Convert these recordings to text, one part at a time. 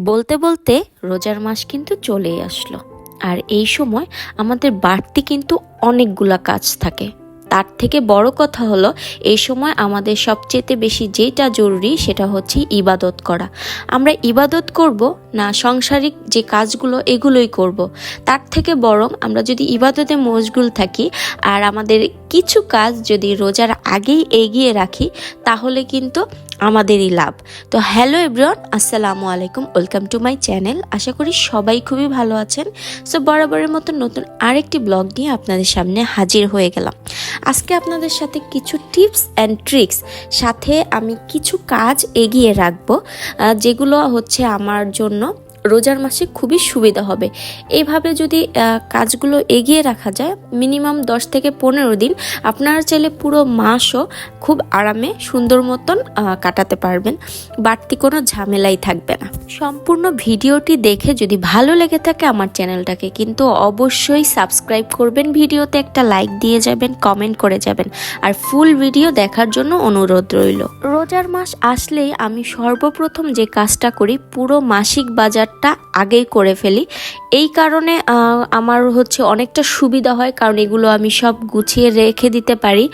বলতে বলতে রোজার মাস কিন্তু চলেই আসলো। আর এই সময় আমাদের বাড়তি কিন্তু অনেকগুলা কাজ থাকে। তার থেকে বড় কথা হলো এই সময় আমাদের সবচেয়ে বেশি যেটা জরুরি সেটা হচ্ছে ইবাদত করা। আমরা ইবাদত করব না সাংসারিক যে কাজগুলো এগুলোই করব। তার থেকে বরং আমরা যদি ইবাদতে মশগুল থাকি আর আমাদের কিছু কাজ যদি রোজার আগেই এগিয়ে রাখি, তাহলে কিন্তু আমাদেরই লাভ। তো হ্যালো এভরিওয়ান, আসসালামু আলাইকুম, ওয়েলকাম টু মাই চ্যানেল। আশা করি সবাই খুবই ভালো আছেন। সো বরাবরের মতো নতুন আরেকটি ব্লগ নিয়ে আপনাদের সামনে হাজির হয়ে গেলাম। আজকে আপনাদের সাথে কিছু টিপস অ্যান্ড ট্রিক্স সাথে আমি কিছু কাজ এগিয়ে রাখব যেগুলো হচ্ছে আমার জন্য রোজার মাসে খুবই সুবিধা হবে। এইভাবে যদি কাজগুলো এগিয়ে রাখা যায়, মিনিমাম দশ থেকে পনেরো দিন আপনারা চাইলে পুরো মাসও খুব আরামে সুন্দর মতন কাটাতে পারবেন। বাড়তি কোনো ঝামেলাই থাকবে না। সম্পূর্ণ ভিডিওটি দেখে যদি ভালো লেগে থাকে আমার চ্যানেলটাকে কিন্তু অবশ্যই সাবস্ক্রাইব করবেন। ভিডিওতে একটা লাইক দিয়ে যাবেন, কমেন্ট করে যাবেন। আর ফুল ভিডিও দেখার জন্য অনুরোধ রইল। রোজার মাস আসলেই আমি সর্বপ্রথম যে কাজটা করি, পুরো মাসিক tak আগেই করে ফেলি। এই কারণে আমার হচ্ছে অনেকটা সুবিধা হয়, কারণ এগুলো আমি সব গুছিয়ে রেখে দিতে পারি।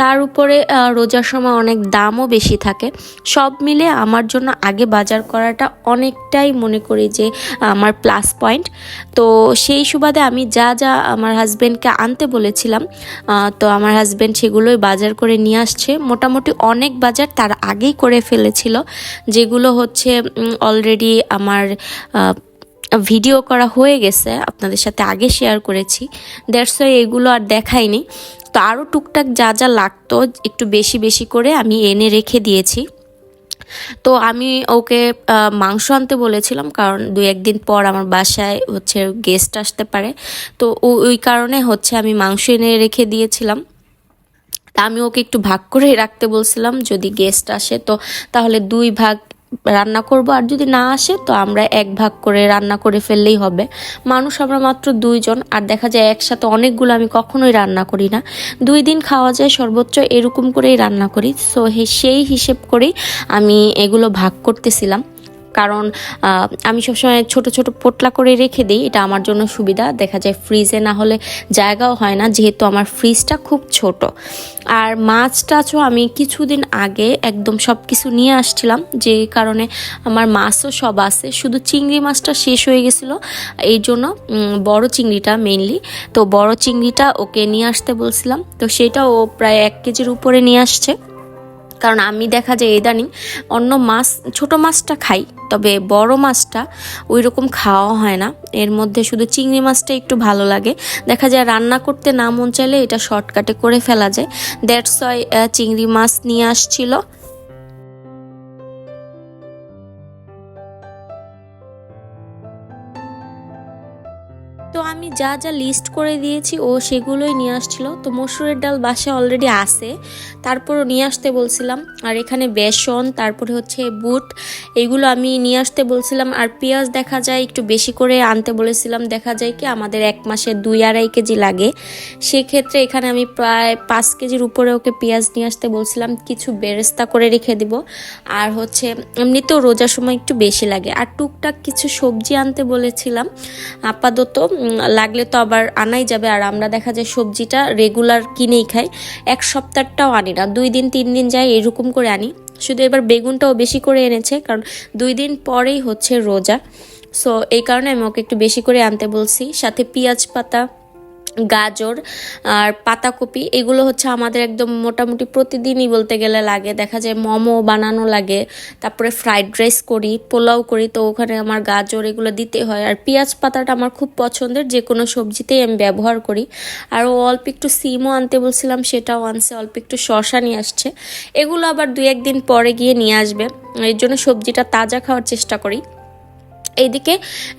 তার উপরে রোজার সময় অনেক দামও বেশি থাকে। সব মিলে আমার জন্য আগে বাজার করাটা অনেকটাই মনে করি যে, আমার প্লাস পয়েন্ট তো সেই সুবাদে আমি যা যা আমার হাজব্যান্ডকে আনতে বলেছিলাম তো আমার হাজব্যান্ড সেগুলোই বাজার করে নিয়ে আসছে। মোটামুটি অনেক বাজার তার আগেই করে ফেলেছিল, যেগুলো হচ্ছে অলরেডি আমার ভিডিও করা হয়ে গেছে, আপনাদের সাথে আগে শেয়ার করেছি। দ্যাটস এগুলো আর দেখাইনি। তো আরও টুকটাক যা যা লাগতো, একটু বেশি বেশি করে আমি এনে রেখে দিয়েছি। তো আমি ওকে মাংস আনতে বলেছিলাম, কারণ দুই একদিন পর আমার বাসায় হচ্ছে গেস্ট আসতে পারে। তো ওই কারণে হচ্ছে আমি মাংস এনে রেখে দিয়েছিলাম। তা আমি ওকে একটু ভাগ করে রাখতে বলছিলাম, যদি গেস্ট আসে, তো তাহলে দুই ভাগ রান্না করব, আর যদি না আসে তো আমরা এক ভাগ করে রান্না করে ফেললেই হবে। মানুষ আমরা মাত্র দুইজন, আর দেখা যায় একসাথে অনেকগুলো আমি কখনোই রান্না করি না। দুই দিন খাওয়া যায় সর্বোচ্চ, এরকম করেই রান্না করি। সো সেই হিসেব করেই আমি এগুলো ভাগ করতেছিলাম। কারণ আমি সবসময় ছোট ছোট পোটলা করে রেখে দিই, এটা আমার জন্য সুবিধা। দেখা যায় ফ্রিজে না হলে জায়গাও হয় না, যেহেতু আমার ফ্রিজটা খুব ছোট। আর মাছ টাছও আমি কিছুদিন আগে একদম সব কিছু নিয়ে আসছিলাম, যে কারণে আমার মাছও সব আছে। শুধু চিংড়ি মাছটা শেষ হয়ে গেছিল, এই জন্য বড় চিংড়িটা মেইনলি তো বড় চিংড়িটা ওকে নিয়ে আসতে বলছিলাম, তো সেটা ও প্রায় এক কেজির উপরে নিয়ে আসছে। কারণ আমি দেখা যায় ইদানিং অন্য মাছ, ছোট মাছটা খাই, তবে বড় মাছটা ওই রকম খাওয়া হয় না। এর মধ্যে শুধু চিংড়ি মাছটা একটু ভালো লাগে। দেখা যায় রান্না করতে না মন চাইলে এটা শর্টকাটে করে ফেলা যায়। দ্যাটস ওয়াই চিংড়ি মাছ নিয়ে আসছিল। যা যা লিস্ট করে দিয়েছি ও সেগুলোই নিয়ে আসছিল। তো মসুরের ডাল বাসায় অলরেডি আছে। তারপরও নিয়ে আসতে বলছিলাম আর এখানে বেসন তারপরে হচ্ছে বুট এগুলো আমি নিয়ে আসতে বলছিলাম। আর পেঁয়াজ দেখা যায় একটু বেশি করে আনতে বলেছিলাম। দেখা যায় কি আমাদের এক মাসে দুই আড়াই কেজি লাগে। সেক্ষেত্রে এখানে আমি প্রায় পাঁচ কেজির উপরে ওকে পেঁয়াজ নিয়ে আসতে বলছিলাম। কিছু বেরেস্তা করে রেখে দিব। আর হচ্ছে এমনিতেও রোজার সময় একটু বেশি লাগে। আর টুকটাক কিছু সবজি আনতে বলেছিলাম। আপাতত উম, লাগলে তো আবার আনাই যাবে। আর আমরা দেখা যায় সবজিটা রেগুলার কিনেই খাই। এক সপ্তাহটাও আনি না। দুই দিন, তিন দিন যাই এরকম করে আনি। শুধু এবার বেগুনটাও বেশি করে এনেছে, কারণ দুই দিন পরেই হচ্ছে রোজা। সো এই কারণে আমি ওকে একটু বেশি করে আনতে বলছি। সাথে পেঁয়াজ পাতা গাজর আর পাতাকপি, এগুলো হচ্ছে আমাদের একদম মোটামুটি প্রতিদিনই বলতে গেলে লাগে। দেখা যায় মোমো বানানো লাগে, তারপরে ফ্রাইড রাইস করি, পোলাও করি, তো ওখানে আমার গাজর এগুলো দিতে হয়। আর পেঁয়াজ পাতাটা আমার খুব পছন্দের, যে কোনো সবজিতেই আমি ব্যবহার করি। আর ও অল্প একটু সিমও আনতে বলছিলাম, সেটাও আনছে, অল্প একটু শশা নিয়ে আসছে। এগুলো আবার দুই একদিন পরে গিয়ে নিয়ে আসবে। এর জন্য সবজিটা তাজা খাওয়ার চেষ্টা করি। এইদিকে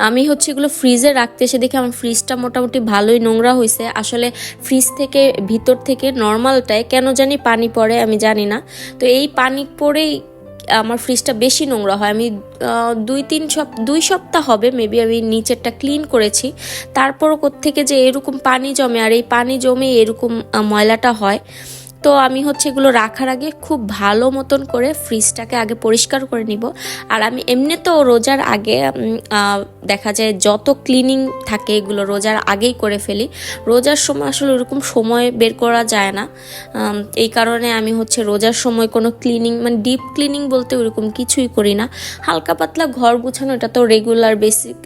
আমি হচ্ছে এগুলো ফ্রিজে রাখতে এসে দেখি আমার ফ্রিজটা মোটামুটি ভালোই নোংরা হয়েছে আসলে ফ্রিজ থেকে ভিতর থেকে নর্মালটায় কেন জানি পানি পড়ে আমি জানি না। তো এই পানি পড়েই আমার ফ্রিজটা বেশি নোংরা হয়। আমি দুই, তিন সপ, দুই সপ্তাহ হবে মেবি আমি নিচেরটা ক্লিন করেছি। তারপরও থেকে যে এরকম পানি জমে, আর এই পানি জমে এরকম ময়লাটা হয়। তো আমি হচ্ছে এগুলো রাখার আগে খুব ভালো মতন করে ফ্রিজটাকে আগে পরিষ্কার করে নিব। আর আমি এমনি তো রোজার আগে দেখা যায় যত ক্লিনিং থাকে এগুলো রোজার আগেই করে ফেলি। রোজার সময় আসলে ওরকম সময় বের করা যায় না। এই কারণে আমি হচ্ছে রোজার সময় কোনো ক্লিনিং মানে ডিপ ক্লিনিং বলতে ওরকম কিছুই করি না। হালকা পাতলা ঘর গুছানো, এটা তো রেগুলার বেসিক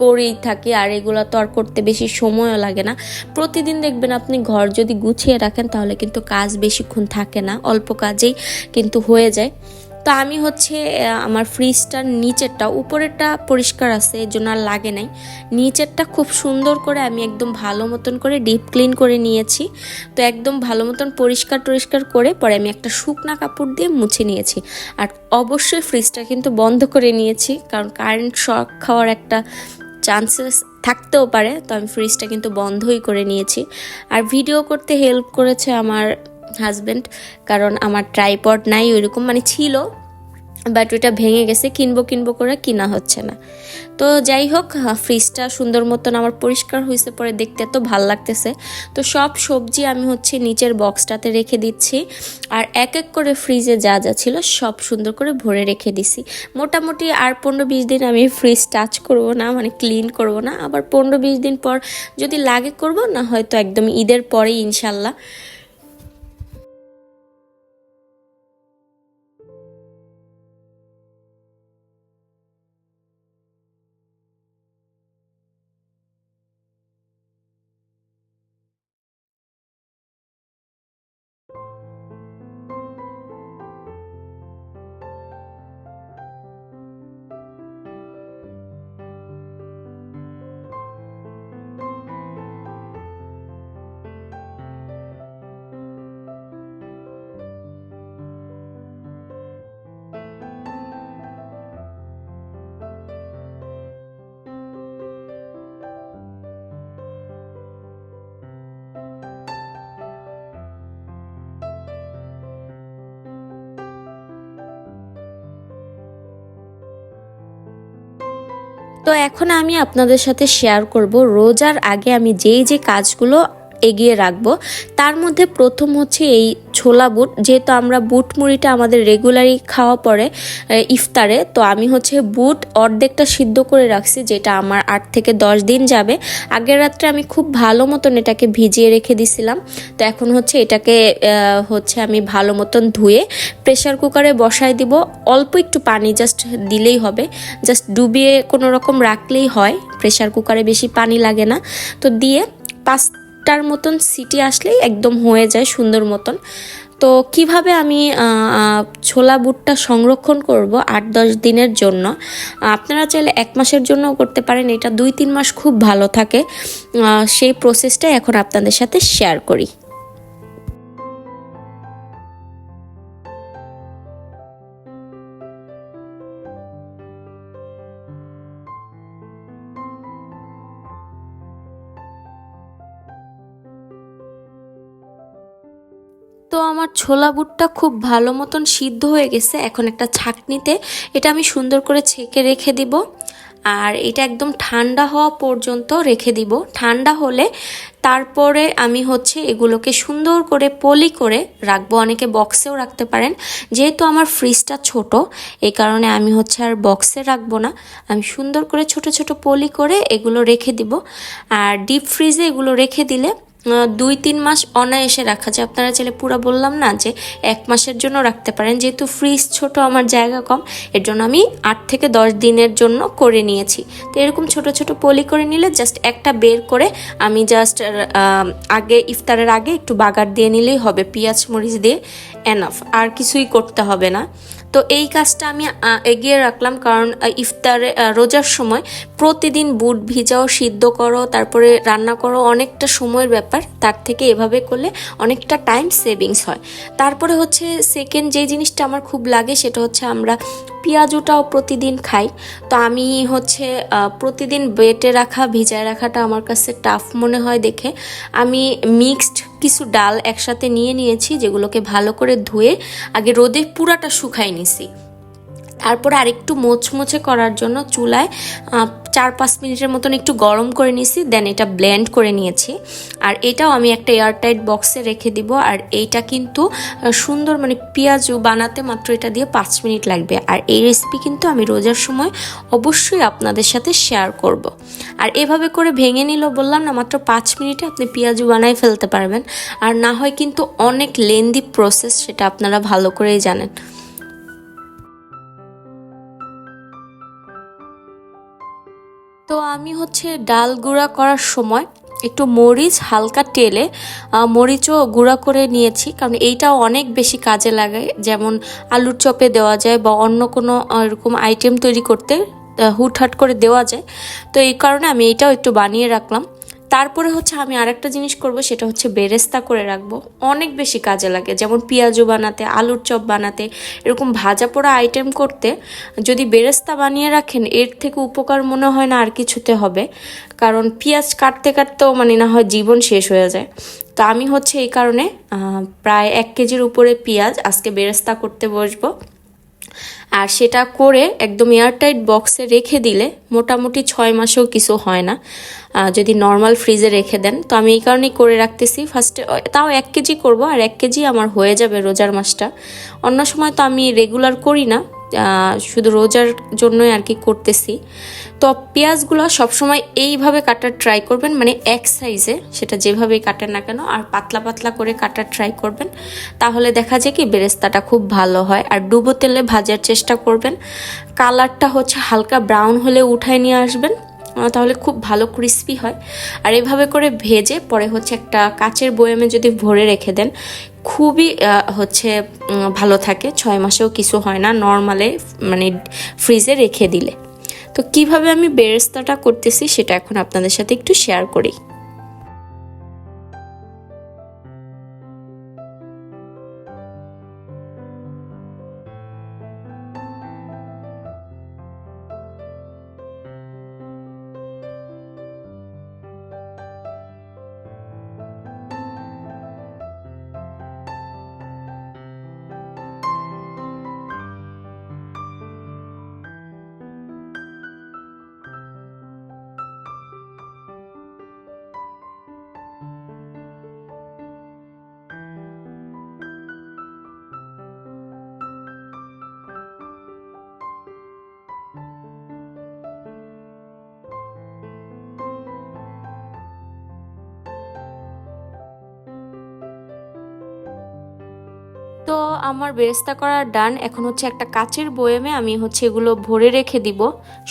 করেই থাকি, আর এগুলো তো আর করতে বেশি সময়ও লাগে না। প্রতিদিন দেখবেন আপনি ঘর যদি গুছিয়ে রাখেন, তাহলে কিন্তু কাজ বেশিক্ষণ থাকে না, অল্প কাজেই কিন্তু হয়ে যায়। তো আমি হচ্ছে আমার ফ্রিজটার নিচেরটা, উপরেরটা পরিষ্কার আছে এই জন্য আর লাগে নাই। নিচেরটা খুব সুন্দর করে আমি একদম ভালো মতন করে ডিপ ক্লিন করে নিয়েছি। তো একদম ভালো মতন পরিষ্কার টরিষ্কার করে পরে আমি একটা শুকনা কাপড় দিয়ে মুছে নিয়েছি। আর অবশ্যই ফ্রিজটা কিন্তু বন্ধ করে নিয়েছি, কারণ কারেন্ট শক খাওয়ার একটা চান্সেস থাকতেও পারে। তো আমি ফ্রিজটা কিন্তু বন্ধই করে নিয়েছি। আর ভিডিও করতে হেল্প করেছে আমার হাজব্যান্ড কারণ আমার ট্রাইপড নাই, ওইরকম মানে ছিল বাট ওইটা ভেঙে গেছে, কিনবো কিনবো করে কিনা হচ্ছে না। তো যাই হোক ফ্রিজটা সুন্দর মতন আমার পরিষ্কার হয়েছে, পরে দেখতে তো ভালো লাগতেছে। তো সব সবজি আমি হচ্ছে নিচের বক্সটাতে রেখে দিচ্ছি, আর এক এক করে ফ্রিজে যা যা ছিল, সব সুন্দর করে ভরে রেখে দিছি। মোটামুটি আর পনেরো বিশ দিন আমি ফ্রিজ টাচ করব না মানে ক্লিন করব না, আবার পনেরো বিশ দিন পর যদি লাগে করব, না হয়তো একদম ঈদের পরেই, ইনশাল্লাহ। তো এখন আমি আপনাদের সাথে শেয়ার করব। রোজার আগে আমি যেই যে কাজগুলো এগিয়ে রাখব, তার মধ্যে প্রথম হচ্ছে এই ছোলা বুট, যেহেতু আমরা বুট মুড়িটা আমাদের রেগুলারই খাওয়া পড়ে ইফতারে, তো আমি হচ্ছে বুট অর্ধেকটা সিদ্ধ করে রাখছি, যেটা আমার আট থেকে দশ দিন যাবে। আগের রাত্রে আমি খুব ভালো মতন এটাকে ভিজিয়ে রেখে দিছিলাম। তো এখন হচ্ছে এটাকে হচ্ছে আমি ভালো মতন ধুয়ে প্রেশার কুকারে বসায় দিব। অল্প একটু পানি জাস্ট দিলেই হবে। জাস্ট ডুবিয়ে কোনো রকম রাখলেই হয়। প্রেশার কুকারে বেশি পানি লাগে না। তো দিয়ে পাঁচটার মতন সিটি আসলেই একদম হয়ে যায় সুন্দর মতন। তো কীভাবে আমি ছোলা বুটটা সংরক্ষণ করব আট দশ দিনের জন্য? আপনারা চাইলে এক মাসের জন্য করতে পারেন, এটা দুই তিন মাস খুব ভালো থাকে। সেই প্রসেসটাই এখন আপনাদের সাথে শেয়ার করি। তো আমার ছোলা বুটটা খুব ভালো মতন সিদ্ধ হয়ে গেছে। এখন একটা ছাকনিতে এটা আমি সুন্দর করে ছেঁকে রেখে দিব। আর এটা একদম ঠান্ডা হওয়া পর্যন্ত রেখে দিব। ঠান্ডা হলে তারপরে আমি হচ্ছে এগুলোকে সুন্দর করে পলি করে রাখব। অনেকে বক্সেও রাখতে পারেন। যেহেতু আমার ফ্রিজটা ছোট, এই কারণে আমি হচ্ছে আর বক্সে রাখব না। আমি সুন্দর করে ছোট ছোট পলি করে এগুলো রেখে দিব। আর ডিপ ফ্রিজে এগুলো রেখে দিলে দুই, তিন মাস অনায়াসে রাখা যায়। আপনারা চাইলে পুরো বললাম না যে এক মাসের জন্য রাখতে পারেন। যেহেতু ফ্রিজ ছোট, আমার জায়গা কম, এর জন্য আমি আট থেকে দশ দিনের জন্য করে নিয়েছি। তো এরকম ছোট ছোট পলি করে নিলে জাস্ট একটা বের করে আমি জাস্ট আগে, ইফতারের আগে একটু বাগার দিয়ে নিলেই হবে, পেঁয়াজ, মরিচ দিয়ে এনাফ আর কিছুই করতে হবে না। তো এই কাজটা আমি এগিয়ে রাখলাম কারণ ইফতারে রোজার সময় প্রতিদিন বুট ভিজাও, সিদ্ধ করো, তারপরে রান্না করো, অনেকটা সময়ের ব্যাপার। তার থেকে এভাবে করলে অনেকটা টাইম সেভিংস হয়। তারপরে হচ্ছে সেকেন্ড যে জিনিসটা আমার খুব লাগে সেটা হচ্ছে আমরা পেঁয়াজুটাও প্রতিদিন খাই। তো আমি হচ্ছে প্রতিদিন বেটে রাখা, ভিজায় রাখাটা আমার কাছে টাফ মনে হয় দেখে। আমি মিক্সড কিছু ডাল একসাথে নিয়ে নিয়েছি, যেগুলোকে ভালো করে ধুয়ে আগে রোদে পুরাটা শুকাই নিছি। তারপরে আরেকটু মোচমোচে করার জন্য চুলায় চার পাঁচ মিনিটের মতন একটু গরম করে নিয়েছি দেন এটা ব্লেন্ড করে নিয়েছি। আর এটাও আমি একটা এয়ারটাইট বক্সে রেখে দিব, আর এইটা কিন্তু সুন্দর মানে পেঁয়াজু বানাতে মাত্র এটা দিয়ে পাঁচ মিনিট লাগবে। আর এই রেসিপি কিন্তু আমি রোজার সময় অবশ্যই আপনাদের সাথে শেয়ার করব। আর এভাবে করে ভেঙে নিল বললাম না, মাত্র পাঁচ মিনিটে আপনি পেঁয়াজু বানাই ফেলতে পারবেন। আর না হয় কিন্তু অনেক লেন্দি প্রসেস সেটা আপনারা ভালো করেই জানেন। তো আমি হচ্ছে ডাল গুঁড়া করার সময় একটু মরিচ, হালকা তেলে মরিচও গুঁড়া করে নিয়েছি। কারণ এইটাও অনেক বেশি কাজে লাগে। যেমন আলুর চপে দেওয়া যায় বা অন্য কোনো এরকম আইটেম তৈরি করতে হুট হুটহাট করে দেওয়া যায়। তো এই কারণে আমি এইটাও একটু বানিয়ে রাখলাম। তারপরে হচ্ছে আমি আরেকটা জিনিস করব, সেটা হচ্ছে বেরেস্তা করে রাখব। অনেক বেশি কাজে লাগে, যেমন পেঁয়াজু বানাতে, আলুর চপ বানাতে, এরকম ভাজা পোড়া আইটেম করতে, যদি বেরেস্তা বানিয়ে রাখেন, এর থেকে উপকার মনে হয় না আর কিছুতে হবে। কারণ পেঁয়াজ কাটতে কাটতেও মানে না হয় জীবন শেষ হয়ে যায়। তো আমি হচ্ছে এই কারণে প্রায় এক কেজির উপরে পেঁয়াজ আজকে বেরেস্তা করতে বসবো। আর সেটা করে একদম এয়ারটাইট বক্সে রেখে দিলে মোটামুটি ছয় মাসেও কিছু হয় না। যদি নর্মাল ফ্রিজে রেখে দেন। তো আমি এই কারণেই করে রাখতেছি। ফার্স্টে তাও এক কেজি করব আর এক কেজি আমার হয়ে যাবে রোজার মাসটা। অন্য সময় তো আমি রেগুলার করি না। শুধু রোজার জন্যই আর কি করতেছি। তো পেঁয়াজগুলো সবসময় এইভাবে কাটার ট্রাই করবেন। মানে এক সাইজে সেটা যেভাবেই কাটেন না কেন আর পাতলা পাতলা করে কাটার ট্রাই করবেন। তাহলে দেখা যায় কি বেরেস্তাটা খুব ভালো হয়। আর ডুবো তেলে ভাজার চেষ্টা করবেন। কালারটা হচ্ছে হালকা ব্রাউন হলে উঠায় নিয়ে আসবেন। তাহলে খুব ভালো ক্রিস্পি হয়। আর এভাবে করে ভেজে পরে হচ্ছে একটা কাচের বয়ামে যদি ভরে রেখে দেন, খুবই হচ্ছে ভালো থাকে। ছয় মাসেও কিছু হয় না নর্মালে মানে ফ্রিজে রেখে দিলে। তো কীভাবে আমি বেরেস্তাটা করতেছি সেটা এখন আপনাদের সাথে একটু শেয়ার করি। তো আমার বেরেস্তা করা ডান, এখন হচ্ছে একটা কাচের বয়েমে আমি হচ্ছে এগুলো ভরে রেখে দিব।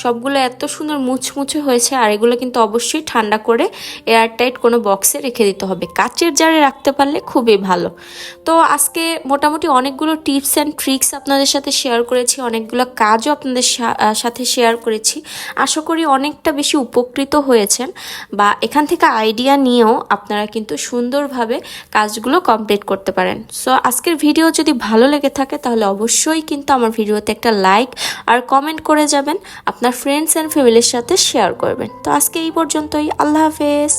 সবগুলো এত সুন্দর মুচমুচে হয়েছে আর এগুলো কিন্তু অবশ্যই ঠান্ডা করে এয়ারটাইট কোনো বক্সে রেখে দিতে হবে। কাচের জারে রাখতে পারলে খুবই ভালো। তো আজকে মোটামুটি অনেকগুলো টিপস অ্যান্ড ট্রিক্স আপনাদের সাথে শেয়ার করেছি, অনেকগুলো কাজও আপনাদের সাথে শেয়ার করেছি। আশা করি অনেকটা বেশি উপকৃত হয়েছেন বা এখান থেকে আইডিয়া নিয়েও আপনারা কিন্তু সুন্দরভাবে কাজগুলো কমপ্লিট করতে পারেন। সো আজকের ভিডিও যদি ভালো লেগে থাকে, তাহলে অবশ্যই কিন্তু আমার ভিডিওতে একটা লাইক আর কমেন্ট করে যাবেন। আপনার ফ্রেন্ডস অ্যান্ড ফ্যামিলির সাথে শেয়ার করবেন। তো আজকে এই পর্যন্তই। আল্লাহ হাফেজ।